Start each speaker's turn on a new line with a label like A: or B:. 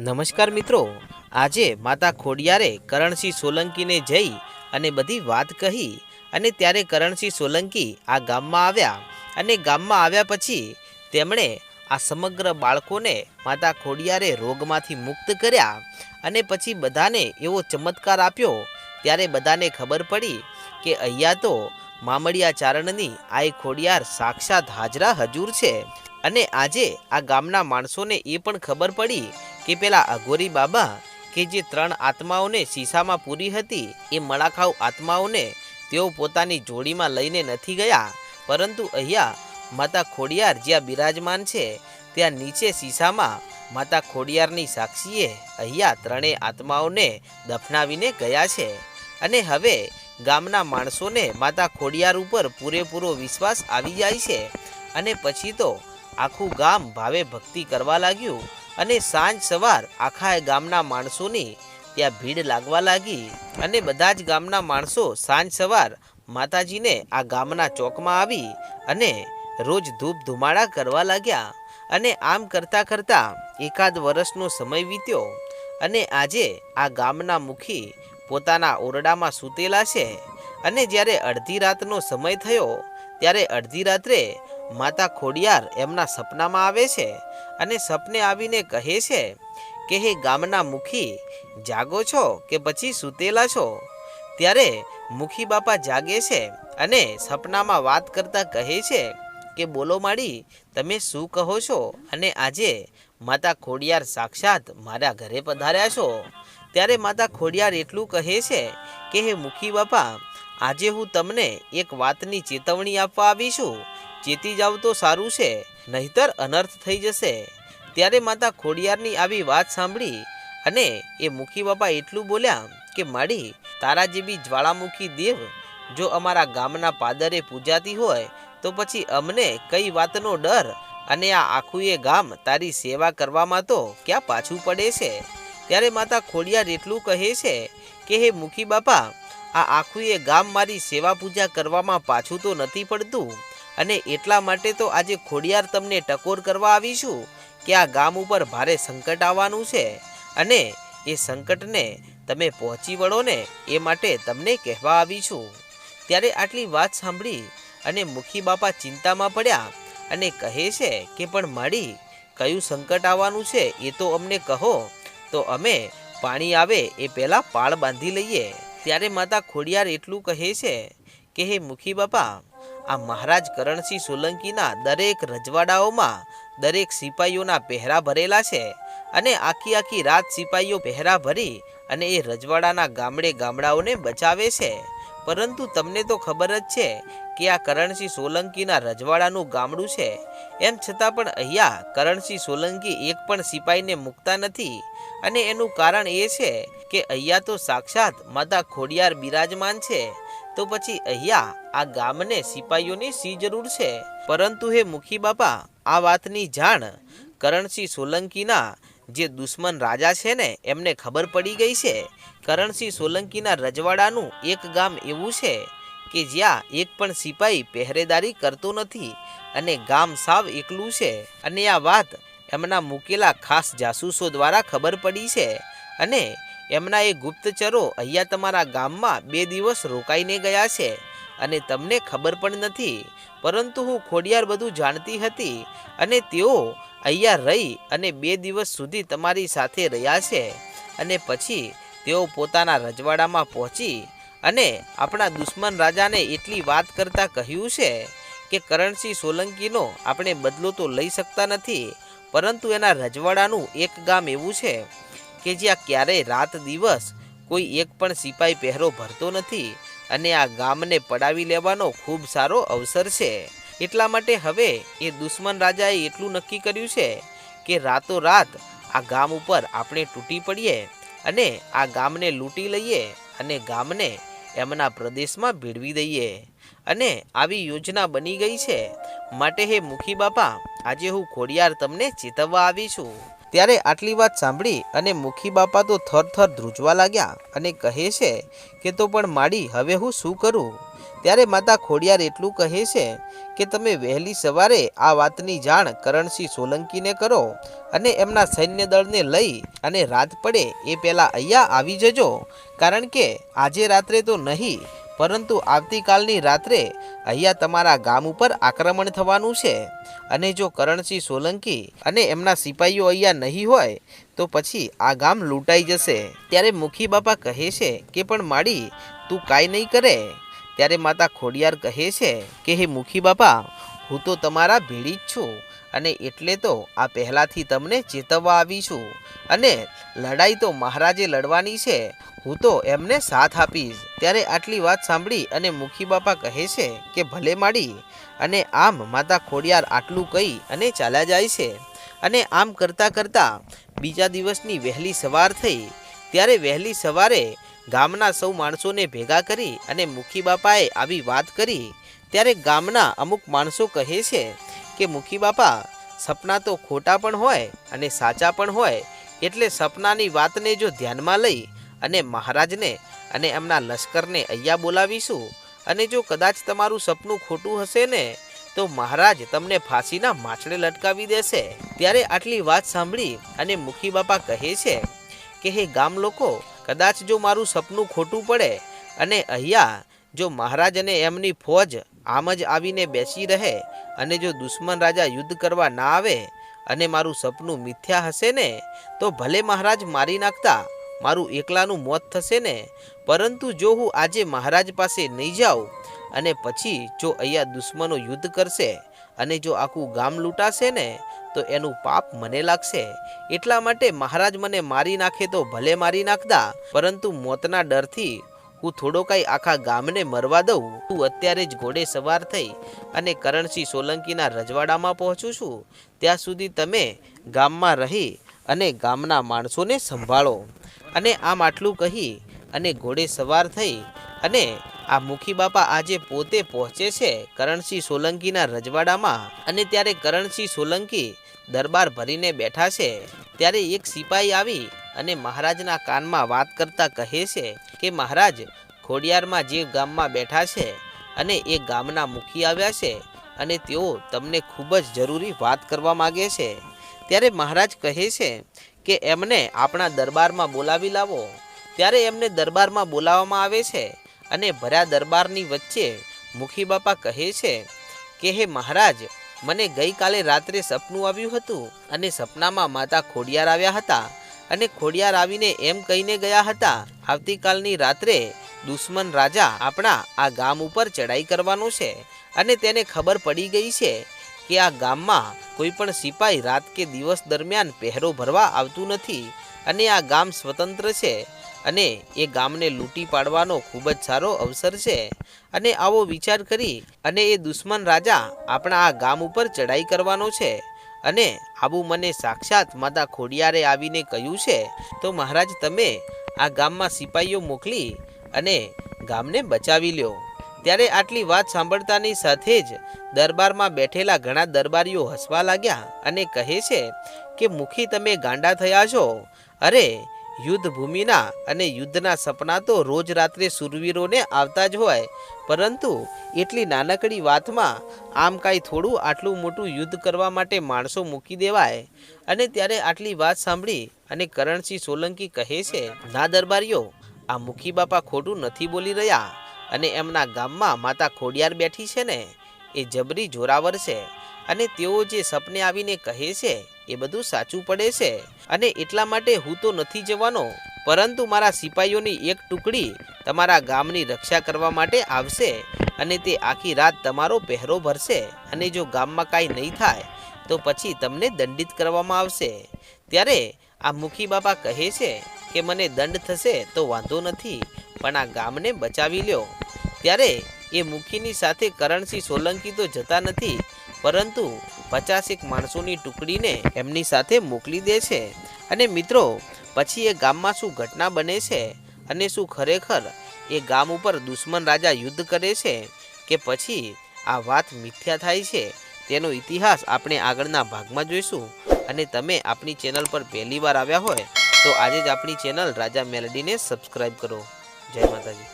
A: નમસ્કાર મિત્રો. આજે માતા ખોડિયારે કરણસિંહ સોલંકીને જઈ અને બધી વાત કહી અને ત્યારે કરણસિંહ સોલંકી આ ગામમાં આવ્યા અને ગામમાં આવ્યા પછી તેમણે આ સમગ્ર બાળકોને માતા ખોડિયારે રોગમાંથી મુક્ત કર્યા અને પછી બધાને એવો ચમત્કાર આપ્યો. ત્યારે બધાને ખબર પડી કે અહીંયા તો મામડિયા ચારણની આ ખોડિયાર સાક્ષાત હાજરા હજુર છે. અને આજે આ ગામના માણસોને એ પણ ખબર પડી કે પેલા અઘોરી બાબા કે જે ત્રણ આત્માઓને શીશામાં પૂરી હતી, એ મળાખાઉ આત્માઓને તેઓ પોતાની જોડીમાં લઈને નથી ગયા, પરંતુ અહીંયા માતા ખોડિયાર જ્યાં બિરાજમાન છે, ત્યાં નીચે શીશામાં માતા ખોડિયારની સાક્ષીએ અહીંયા ત્રણેય આત્માઓને દફનાવીને ગયા છે. અને હવે ગામના માણસોને માતા ખોડિયાર ઉપર પૂરેપૂરો વિશ્વાસ આવી જાય છે. અને પછી તો આખું ગામ ભાવે ભક્તિ કરવા લાગ્યું. અને સાંજ સવાર આખા ગામના માણસોની ત્યાં ભીડ લાગવા લાગી અને બધા જ ગામના માણસો સાંજ સવાર માતાજીને આ ગામના ચોકમાં આવી અને રોજ ધૂપ ધુમાડા કરવા લાગ્યા અને આમ કરતાં કરતાં એકાદ વર્ષનો સમય વીત્યો અને આજે આ ગામના મુખી પોતાના ઓરડામાં સૂતેલા છે અને જ્યારે અડધી રાતનો સમય થયો, ત્યારે અડધી રાત્રે માતા ખોડિયાર એમના સપનામાં આવે છે અને સપને આવીને કહે છે કે, હે ગામના મુખી, જાગો છો કે પછી સૂતેલા છો? ત્યારે મુખી બાપા જાગે છે અને સપનામાં વાત કરતા કહે છે કે, બોલો માડી, તમે શું કહો છો? અને આજે માતા ખોડિયાર સાક્ષાત મારા ઘરે પધાર્યા છો. ત્યારે માતા ખોડિયાર એટલું કહે છે કે, હે મુખી બાપા, આજે હું તમને એક વાતની ચેતવણી આપવા આવી છું ચેતી જાવ તો સારું છે, નહીતર અનર્થ થઈ જશે. ત્યારે માતા ખોડિયારની આવી વાત સાંભળી અને એ મુખી બાપા એટલું બોલ્યા કે, માડી, તારા જેવી જ્વાળામુખી દેવ જો અમારા ગામના પાદરે પૂજાતી હોય, તો પછી અમને કઈ વાતનો ડર અને આ આખું એ ગામ તારી સેવા કરવામાં તો ક્યાં પાછું પડે છે? ત્યારે માતા ખોડિયાર એટલું કહે છે કે, હે મુખી બાપા, આ આખું એ ગામ મારી સેવા પૂજા કરવામાં પાછું તો નથી પડતું. અને એટલા માટે તો આજે ખોડિયાર તમને ટકોર કરવા આવીશું કે આ ગામ ઉપર ભારે સંકટ આવવાનું છે અને એ સંકટને તમે પહોંચી વળો ને એ માટે તમને કહેવા આવીશું. ત્યારે આટલી વાત સાંભળી અને મુખી બાપા ચિંતામાં પડ્યા અને કહે છે કે, પણ માડી, કયું સંકટ આવવાનું છે એ તો અમને કહો. તો અમે પાણી આવે એ પહેલાં પાળ બાંધી લઈએ. ત્યારે માતા ખોડિયાર એટલું કહે છે કે, હે મુખી બાપા આ મહારાજ કરણસિંહ સોલંકીના દરેક રજવાડાઓમાં દરેક સિપાહીઓના પહેરા ભરેલા છે અને આખી આખી રાત સિપાહીઓ પહેરા ભરી અને એ રજવાડાના ગામડે ગામડાઓને બચાવે છે. પરંતુ તમને તો ખબર જ છે કે આ કરણસિંહ સોલંકીના રજવાડાનું ગામડું છે. એમ છતાં પણ અહીંયા કરણસિંહ સોલંકી એક પણ સિપાહીને મૂકતા નથી અને એનું કારણ એ છે કે અહીંયા તો સાક્ષાત માતા ખોડિયાર બિરાજમાન છે. તો પછી અહીંયા આ ગામને સિપાહીઓની સી જરૂર છે. પરંતુ હે મુખી બાપા, આ વાતની જાણ કરણસિંહ સોલંકીના જે દુશ્મન રાજા છે ને, એમને ખબર પડી ગઈ છે. કરણસિંહ સોલંકીના રજવાડાનું એક ગામ એવું છે કે જ્યાં એક પણ સિપાહી પહેરેદારી કરતો નથી અને ગામ સાવ એકલું છે. અને આ વાત એમના મૂકેલા ખાસ જાસૂસો દ્વારા ખબર પડી છે. અને એમના એ ગુપ્તચરો અહીંયા તમારા ગામમાં બે દિવસ રોકાઈને ગયા છે અને તમને ખબર પણ નથી. પરંતુ હું ખોડિયાર બધું જાણતી હતી અને તેઓ અહીંયા રહી અને બે દિવસ સુધી તમારી સાથે રહ્યા છે અને પછી તેઓ પોતાના રજવાડામાં પહોંચી અને આપણા દુશ્મન રાજાને એટલી વાત કરતા કહ્યું છે કે કરણસિંહ સોલંકીનો આપણે બદલો તો લઈ શકતા નથી, પરંતુ એના રજવાડાનું એક ગામ એવું છે. કે જ્યાં ક્યારેય રાત દિવસ કોઈ એક પણ સિપાઈ પહેરો ભરતો નથી અને આ ગામને પડાવી લેવાનો ખૂબ સારો અવસર છે. એટલા માટે હવે એ દુશ્મન રાજાએ એટલું નક્કી કર્યું છે કે રાતોરાત આ ગામ ઉપર આપણે તૂટી પડીએ અને આ ગામને લૂંટી લઈએ અને ગામને એમના પ્રદેશમાં ભેળવી દઈએ. અને આવી યોજના બની ગઈ છે. માટે હે મુખી બાપા, આજે હું ખોડિયાર તમને ચેતવવા આવી છું. ત્યારે આટલી વાત સાંભળી અને મુખી બાપા તો થરથર ધ્રુજવા લાગ્યા અને કહે છે કે તો પણ માડી, હવે હું શું કરું? ત્યારે માતા ખોડિયાર એટલું કહે છે કે તમે વહેલી સવારે આ વાતની જાણ કરણસિંહ સોલંકીને કરો અને એમના સૈન્ય દળને લઈ અને રાત પડે એ પહેલાં અહીંયા આવી જજો. કારણ કે આજે રાત્રે તો નહીં પરંતુ આવતીકાલની રાત્રે અહીંયા તમારા ગામ ઉપર આક્રમણ થવાનું છે. અને જો કરણસિંહ સોલંકી અને એમના સિપાહીઓ અહીંયા નહીં હોય, તો પછી આ ગામ લૂંટાઈ જશે. ત્યારે મુખી બાપા કહે છે કે, પણ માડી, તું કાંઈ નહીં કરે. ત્યારે માતા ખોડિયાર કહે છે કે, હે મુખી બાપા, હું તો તમારા ભેળી જ છું. અને એટલે તો આ પહેલાંથી તમને ચેતવવા આવી છું. અને લડાઈ તો મહારાજે લડવાની છે. હું તો એમને સાથ આપીશ. ત્યારે આટલી વાત સાંભળી અને મુખી બાપા કહે છે કે, ભલે માડી. અને આમ માતા ખોડિયાર આટલું કહી અને ચાલ્યા જાય છે. અને આમ કરતાં કરતાં બીજા દિવસની વહેલી સવાર થઈ. ત્યારે વહેલી સવારે ગામના સૌ માણસોને ભેગા કરી અને મુખી બાપાએ આવી વાત કરી. ત્યારે ગામના અમુક માણસો કહે છે કે મુખી બાપા, સપના તો ખોટા પણ હોય અને સાચા પણ હોય, એટલે સપનાની વાતને જો ધ્યાનમાં લઈ અને મહારાજને અને એમના લશ્કરને અહીંયા બોલાવીશું અને જો કદાચ તમારું સપનું ખોટું હશે ને, તો મહારાજ તમને ફાંસીના માછડે લટકાવી દેશે. ત્યારે આટલી વાત સાંભળી અને મુખી બાપા કહે છે કે, હે ગામ લોકો, કદાચ જો મારું સપનું ખોટું પડે અને અહીંયા જો મહારાજ અને એમની ફોજ આમ જ આવીને બેસી રહે અને જો દુશ્મન રાજા યુદ્ધ કરવા ના આવે અને મારું સપનું મિથ્યા હશે ને, તો ભલે મહારાજ મારી નાખતા, મારું એકલાનું મોત થશે ને. પરંતુ જો હું આજે મહારાજ પાસે નહીં જાઉં અને પછી જો અહીંયા દુશ્મનો યુદ્ધ કરશે અને જો આખું ગામ લૂંટાશે ને, તો એનું પાપ મને લાગશે. એટલા માટે મહારાજ મને મારી નાખે તો ભલે મારી નાખતા, પરંતુ મોતના ડરથી હું થોડો કાંઈ આખા ગામને મરવા દઉં હું અત્યારે જ ઘોડે સવાર થઈ અને કરણસિંહ સોલંકીના રજવાડામાં પહોંચું છું. ત્યાં સુધી તમે ગામમાં રહી અને ગામના માણસોને સંભાળો. અને આમ આટલું કહી અને ઘોડે સવાર થઈ અને આ મુખી બાપા આજે પોતે પહોંચે છે કરણસિંહ સોલંકીના રજવાડામાં. અને ત્યારે કરણસિંહ સોલંકી દરબાર ભરીને બેઠા છે. ત્યારે એક સિપાહી આવી અને મહારાજના કાનમાં વાત કરતા કહે છે કે, મહારાજ, ખોડિયારમાં જે ગામમાં બેઠા છે અને એ ગામના મુખી આવ્યા છે અને તેઓ તમને ખૂબ જ જરૂરી વાત કરવા માગે છે. ત્યારે મહારાજ કહે છે કે, એમને આપણા દરબારમાં બોલાવી લાવો. ત્યારે એમને દરબારમાં બોલાવવામાં આવે છે અને ભર્યા દરબારની વચ્ચે મુખી બાપા કહે છે કે, હે મહારાજ, મને ગઈકાલે રાત્રે સપનું આવ્યું હતું અને સપનામાં માતા ખોડિયાર આવ્યા હતા. અને ખોડિયાર આવીને એમ કહીને ગયા હતા, આવતીકાલની રાત્રે દુશ્મન રાજા આપણા આ ગામ ઉપર ચડાઈ કરવાનો છે અને તેને ખબર પડી ગઈ છે કે આ ગામમાં કોઈ પણ સિપાઈ રાત કે દિવસ દરમિયાન પહેરો ભરવા આવતું નથી અને આ ગામ સ્વતંત્ર છે અને એ ગામને લૂંટી પાડવાનો ખૂબ જ સારો અવસર છે. અને આવો વિચાર કરી અને એ દુશ્મન રાજા આપણા આ ગામ ઉપર ચડાઈ કરવાનો છે. અને આબુ મને સાક્ષાત માતા ખોડિયારે આવીને કહ્યું છે, તો મહારાજ તમે આ ગામમાં સિપાહીઓ મોકલી અને ગામને બચાવી લ્યો. ત્યારે આટલી વાત સાંભળતાની સાથે જ દરબારમાં બેઠેલા ઘણા દરબારીઓ હસવા લાગ્યા અને કહે છે કે, મુખી તમે ગાંડા થયા છો. અરે યુદ્ધ ભૂમિના અને યુદ્ધના સપના તો રોજ રાત્રે સુરવીરોને આવતા જ હોય પરંતુ એટલી નાનકડી વાતમાં આમ કાંઈ થોડું આટલું મોટું યુદ્ધ કરવા માટે માણસો મૂકી દેવાય? અને ત્યારે આટલી વાત સાંભળી અને કરણસિંહ સોલંકી કહે છે, ના દરબારીઓ, આ મુખી બાપા ખોટું નથી બોલી રહ્યા અને એમના ગામમાં માતા ખોડિયાર બેઠી છે ને, એ જબરી જોરાવર છે અને તેઓ જે સપને આવીને કહે છે, એ બધું સાચું પડે છે. અને એટલા માટે હું તો નથી જવાનો, પરંતુ મારા સિપાહીઓની એક ટુકડી તમારા ગામની રક્ષા કરવા માટે આવશે અને તે આખી રાત તમારો પહેરો ભરશે અને જો ગામમાં કાંઈ નહીં થાય, તો પછી તમને દંડિત કરવામાં આવશે. ત્યારે આ મુખી બાપા કહે છે કે મને દંડ થશે તો વાંધો નથી, પણ આ ગામને બચાવી લ્યો. ત્યારે એ મુખીની સાથે કરણસિંહ સોલંકી તો જતા નથી, પરંતુ પચાસેક માણસોની ટુકડીને એમની સાથે મોકલી દે છે. અને મિત્રો, પછી એ ગામમાં શું ઘટના બને છે અને શું ખરેખર એ ગામ ઉપર દુશ્મન રાજા યુદ્ધ કરે છે કે પછી આ વાત મિથ્યા થાય છે, તેનો ઇતિહાસ આપણે આગળના ભાગમાં જોઈશું. અને તમે આપણી ચેનલ પર પહેલી વાર આવ્યા હોય, તો આજે જ આપણી ચેનલ રાજા મેલડીને સબસ્ક્રાઈબ કરો. જય માતાજી.